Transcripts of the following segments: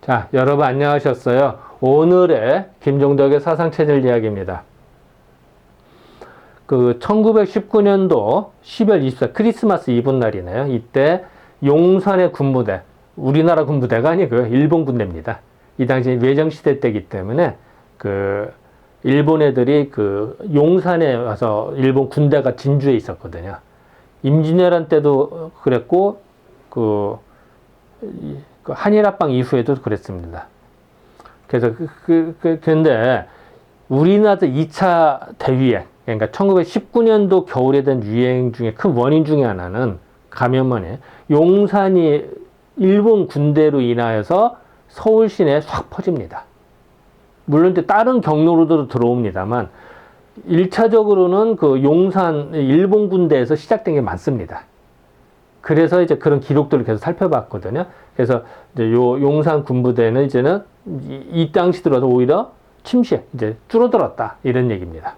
자, 여러분 안녕하셨어요. 오늘의 김종덕의 사상체질 이야기입니다. 그 1919년도 10월 24일 크리스마스 이브 날이네요. 이때 용산의 군부대, 우리나라 군부대가 아니고요. 일본 군대입니다. 이 당시 외정 시대 때기 때문에 그 일본 애들이 그 용산에 와서 일본 군대가 진주에 있었거든요. 임진왜란 때도 그랬고 그, 이- 그 한일 합방 이후에도 그랬습니다. 그래서 그, 그, 그 근데 우리나라 2차 대유행, 그러니까 1919년도 겨울에 된 유행 중에 큰 원인 중에 하나는 감염원에 용산이 일본 군대로 인하여서 서울 시내에 확 퍼집니다. 물론 이제 다른 경로로도 들어옵니다만 1차적으로는 그 용산 일본 군대에서 시작된 게 많습니다. 그래서 이제 그런 기록들을 계속 살펴봤거든요. 그래서 이제 요 용산 군부대는 이제는 이, 이 당시 들어서 오히려 침시 이제 줄어들었다 이런 얘기입니다.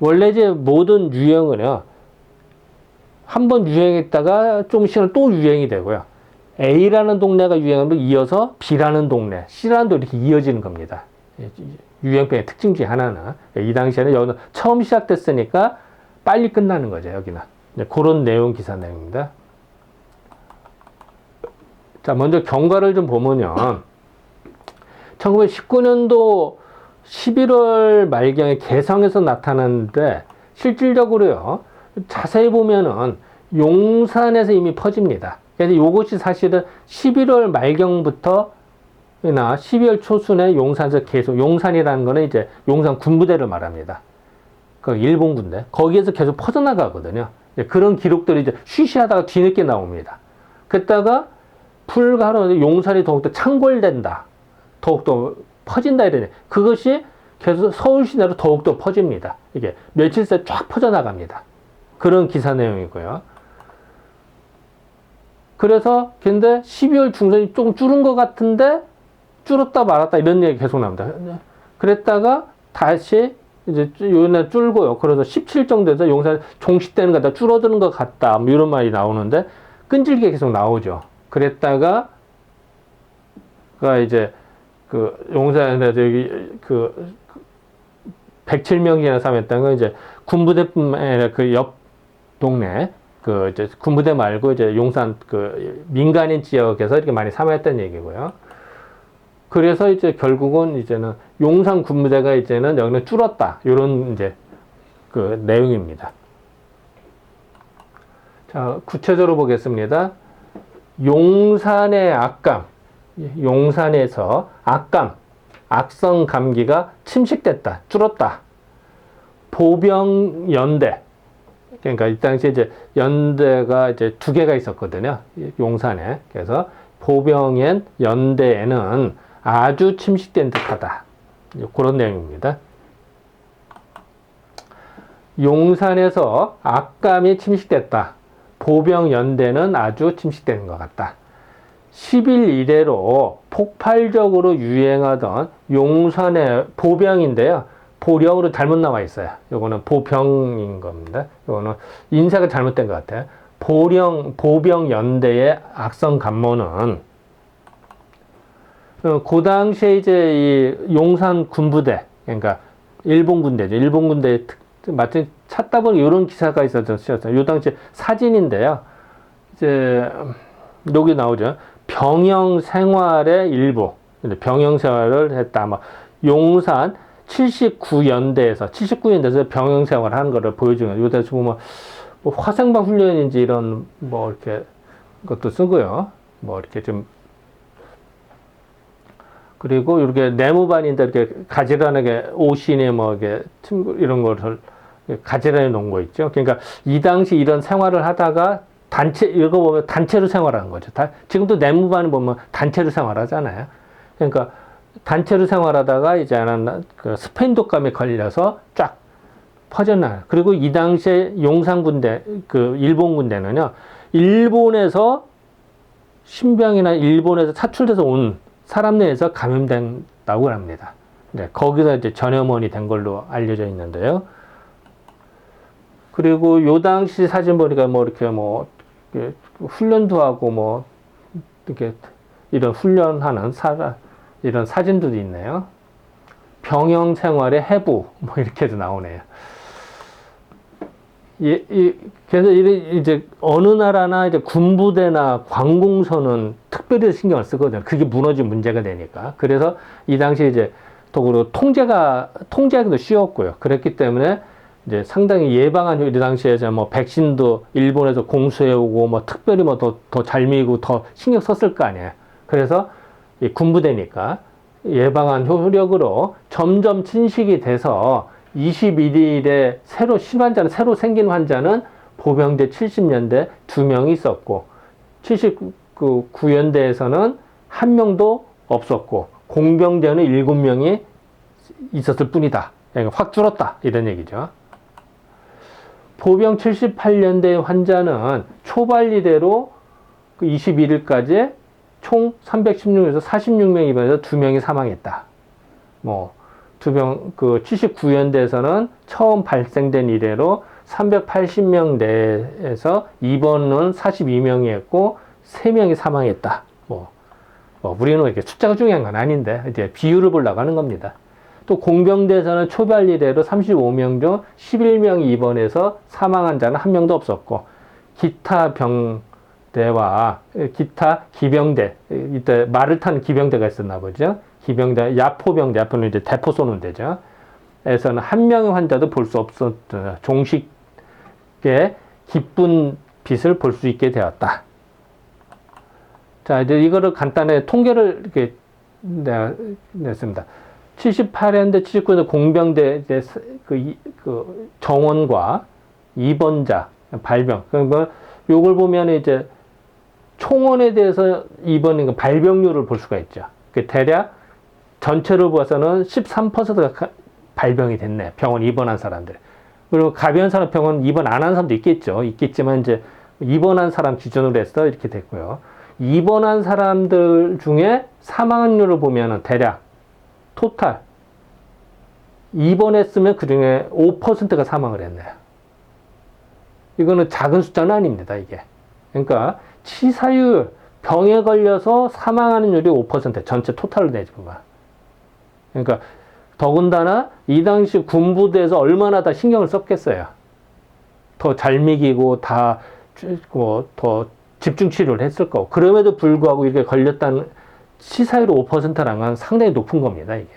원래 이제 모든 유행은요 한 번 유행했다가 좀 시간 또 유행이 되고요. A라는 동네가 유행하면 이어서 B라는 동네, C라는 동네 이렇게 이어지는 겁니다. 유행병의 특징 중에 하나는 이 당시에는 여기는 처음 시작됐으니까 빨리 끝나는 거죠 여기는 이제 그런 내용 기사 내용입니다. 자 먼저 경과를 좀 보면요. 1919년도 11월 말경에 개성에서 나타났는데 실질적으로요 자세히 보면은 용산에서 이미 퍼집니다. 그래서 이것이 사실은 11월 말경부터 나 12월 초순에 용산에서 계속 용산이라는 거는 이제 용산 군부대를 말합니다. 그 일본 군대 거기에서 계속 퍼져나가거든요. 이제 그런 기록들이 이제 쉬쉬하다가 뒤늦게 나옵니다. 그랬다가 불가로 용산이 더욱더 창궐된다. 더욱더 퍼진다 이러네. 그것이 계속 서울 시내로 더욱더 퍼집니다. 이게 며칠 새 쫙 퍼져나갑니다. 그런 기사 내용이고요. 그래서 근데 12월 중순이 조금 줄은 것 같은데 줄었다 말았다 이런 얘기 계속 나옵니다. 그랬다가 다시 이제 요날 줄고요. 그래서 17 정도에서 용산 종식되는 것 같다, 줄어드는 것 같다, 뭐 이런 말이 나오는데 끈질기게 계속 나오죠. 그랬다가 가 이제 그 용산에 저기 그 107명이나 사망했다는 건 이제 군부대뿐만 아니라 그 옆 동네 그 이제 군부대 말고 이제 용산 그 민간인 지역에서 이렇게 많이 사망했다는 얘기고요. 그래서 이제 결국은 이제는 용산 군부대가 이제는 여기는 줄었다. 이런 이제 그 내용입니다. 자, 구체적으로 보겠습니다. 용산의 악감, 용산에서 악감, 악성 감기가 침식됐다, 줄었다. 보병 연대, 그러니까 이 당시에 이제 연대가 이제 두 개가 있었거든요. 용산에. 그래서 보병엔 연대에는 아주 침식된 듯하다. 그런 내용입니다. 용산에서 악감이 침식됐다. 보병 연대는 아주 침식된 것 같다. 10일 이래로 폭발적으로 유행하던 용산의 보병인데요. 보령으로 잘못 나와 있어요. 요거는 보병인 겁니다. 요거는 인쇄가 잘못된 것 같아요. 보령, 보병 연대의 악성 감모는 어, 그 당시에 이제 이 용산 군부대, 그러니까 일본 군대죠. 일본 군대 마침 찾다 보니 이런 기사가 있었어요. 요 당시 사진인데요. 이제 여기 나오죠. 병영 생활의 일부. 병영 생활을 했다. 뭐 용산 79연대에서 79연대에서 병영 생활을 하는 거를 보여주는. 요새 보면 뭐 화생방 훈련인지 이런 뭐 이렇게 것도 쓰고요. 뭐 이렇게 좀 그리고 이렇게 네모반인데 이렇게 가지런하게 옷이니 뭐 이게 틈 이런 거를 가지런히 놓은 거 있죠. 그러니까 이 당시 이런 생활을 하다가 단체 이거 보면 단체로 생활하는 거죠. 다, 지금도 네모반을 보면 단체로 생활하잖아요. 그러니까 단체로 생활하다가 이제 하나 그 스페인 독감에 걸려서 쫙 퍼져나. 그리고 이 당시에 용산 군대 그 일본 군대는요. 일본에서 신병이나 일본에서 사출돼서 온 사람 내에서 감염된다고 합니다. 네, 거기서 이제 전염원이 된 걸로 알려져 있는데요. 그리고 요 당시 사진 보니까 뭐 이렇게 뭐 이렇게 훈련도 하고 뭐 이렇게 이런 훈련하는 사, 이런 사진들도 있네요. 병영 생활의 해부, 뭐 이렇게도 나오네요. 예, 이, 그래서 이- 이제 어느 나라나 이제 군부대나 관공서는 특 별히 신경을 쓰거든요. 그게 무너진 문제가 되니까. 그래서 이 당시 이제 더불어 통제가 통제하기도 쉬웠고요. 그랬기 때문에 이제 상당히 예방한 이 당시에 이제 뭐 백신도 일본에서 공수해 오고 뭐 특별히 뭐 더 더잘 미고 더 신경 썼을 거 아니에요. 그래서 이 군부대니까 예방한 효력으로 점점 침식이 돼서 21일에 새로 신환자는 새로 생긴 환자는 보병대 70년대 두 명이 있었고 79연대에서는 한 명도 없었고 공병대는 일곱 명이 있었을 뿐이다. 그러니까 확 줄었다 이런 얘기죠. 보병 78년대 환자는 초발리대로 그 21일까지 총 316에서 46명 입원해서 2명이 사망했다. 뭐, 두 명, 그 79연대에서는 처음 발생된 이래로 380명 내에서 입원은 42명이 했고, 3명이 사망했다. 뭐, 뭐 우리는 이렇게 숫자가 중요한 건 아닌데, 이제 비율을 보려고 하는 겁니다. 또 공병대에서는 초발 이래로 35명 중 11명이 입원해서 사망한 자는 한 명도 없었고, 기타 병대와 기타 기병대, 이때 말을 타는 기병대가 있었나 보죠. 기병대, 야포병대, 야포는 이제 대포 쏘는 데죠. 에서는 한 명의 환자도 볼 수 없었던 종식의 기쁜 빛을 볼 수 있게 되었다. 자, 이제 이거를 간단히 통계를 이렇게 내, 냈습니다. 78년대, 79년대 공병대 이제 그, 이- 그 정원과 입원자, 발병. 그러니까 요걸 보면 이제 총원에 대해서 입원인 그 발병률을 볼 수가 있죠. 그 대략 전체를 봐서는 13%가 발병이 됐네. 병원 입원한 사람들. 그리고 가변산업 병원 입원 안 한 사람도 있겠죠. 있겠지만 이제 입원한 사람 기준으로 해서 이렇게 됐고요. 입원한 사람들 중에 사망률을 보면은 대략 토탈 입원했으면 그 중에 5%가 사망을 했네요. 이거는 작은 숫자는 아닙니다, 이게. 그러니까 치사율, 병에 걸려서 사망하는 율이 5% 전체 토탈로 내지 보면. 그러니까 더군다나 이 당시 군부대에서 얼마나 다 신경을 썼겠어요. 더 잘 먹이고 다, 뭐, 더 집중 치료를 했을 거고. 그럼에도 불구하고 이렇게 걸렸다는 치사율 5%라는 건 상당히 높은 겁니다, 이게.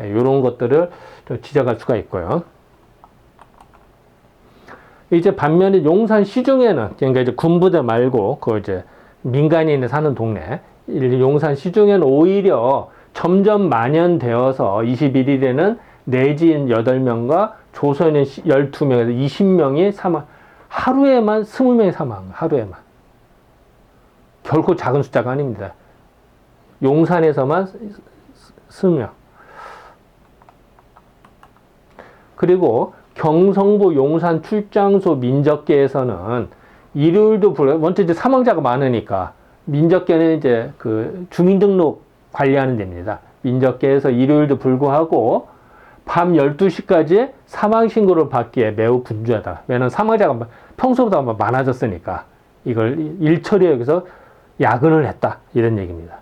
이런 것들을 좀 지적할 수가 있고요. 이제 반면에 용산 시중에는 그러니까 이제 군부대 말고 그 이제 민간인이 사는 동네 이 용산 시중에는 오히려 점점 만연되어서 21일에는 내지인 8명과 조선인 12명에서 20명이 사망 하루에만 20명이 사망 하루에만 결코 작은 숫자가 아닙니다. 용산에서만 20명 그리고 경성부 용산 출장소 민적계에서는 일요일도 불 먼저 이제 사망자가 많으니까 민적계는 이제 그 주민등록 관리하는 데입니다. 민적계에서 일요일도 불구하고 밤 12시까지 사망 신고를 받기에 매우 분주하다. 왜냐면 사망자가 평소보다 많아졌으니까 이걸 일처리에 여기서 야근을 했다. 이런 얘기입니다.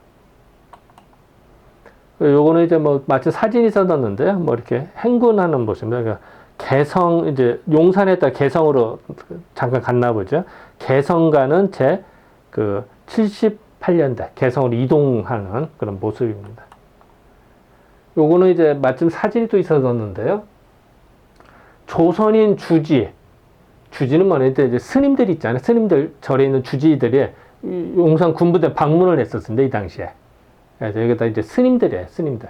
요거는 이제 뭐 마치 사진이 써놨는데 뭐 이렇게 행군하는 모습입니다. 그러니까 개성 이제 용산에다 개성으로 잠깐 갔나 보죠. 개성 가는 제 그 78년대 개성으로 이동하는 그런 모습입니다. 요거는 이제 마침 사진이 또 있어졌는데요. 조선인 주지 주지는 뭐냐면 이제 스님들 있잖아요. 스님들 절에 있는 주지들이 이 용산 군부대 방문을 했었습니다. 이 당시에. 그래서 여기다 이제 스님들이에요. 스님들.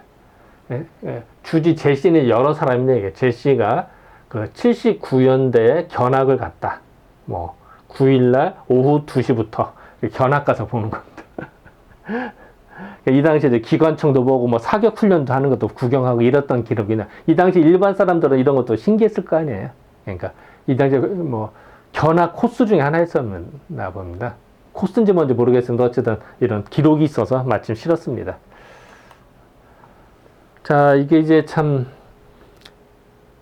예, 예. 주지 제시는 여러 사람인데 제시가 그 79연대에 견학을 갔다. 뭐 9일날 오후 2시부터 견학 가서 보는 겁니다. 이 당시에 이제 기관총도 보고 뭐 사격 훈련도 하는 것도 구경하고 이랬던 기록이나 이 당시 일반 사람들은 이런 것도 신기했을 거 아니에요. 그러니까 이 당시에 뭐 견학 코스 중에 하나였었나 봅니다. 코스인지 뭔지 모르겠습니다. 어쨌든 이런 기록이 있어서 마침 실었습니다. 자, 이게 이제 참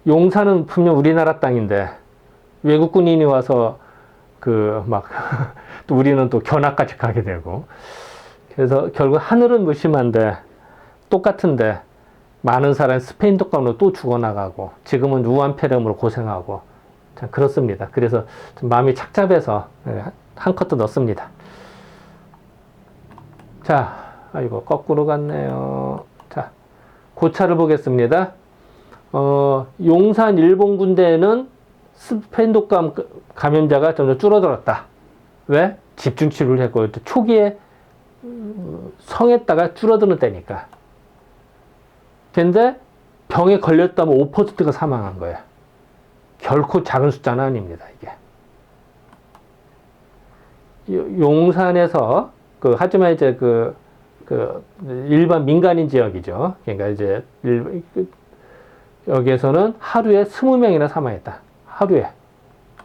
용산은 분명 우리나라 땅인데 외국 군인이 와서 그 막 또 우리는 또 견학까지 가게 되고 그래서 결국 하늘은 무심한데 똑같은데 많은 사람이 스페인 독감으로 또 죽어나가고 지금은 우한폐렴으로 고생하고 참 그렇습니다. 그래서 좀 마음이 착잡해서 예, 한 컷도 넣습니다. 자, 아이고 거꾸로 갔네요. 자, 고차를 보겠습니다. 어, 용산 일본 군대에는 스페인 독감 감염자가 점점 줄어들었다. 왜? 집중 치료를 했고 초기에 음, 성했다가 줄어드는 때니까. 근데 병에 걸렸다면 5%가 사망한 거예요. 결코 작은 숫자는 아닙니다, 이게. 요- 용산에서 그 하지만 이제 그, 그 일반 민간인 지역이죠. 그러니까 이제 일, 그 여기에서는 하루에 20명이나 사망했다. 하루에.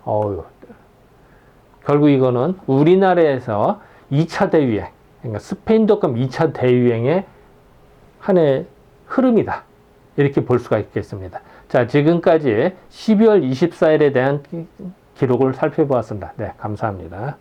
어유. 결국 이거는 우리나라에서 2차 대유행, 그러니까 스페인 독감 2차 대유행의 하나의 흐름이다. 이렇게 볼 수가 있겠습니다. 자, 지금까지 12월 24일에 대한 기- 기록을 살펴보았습니다. 네, 감사합니다.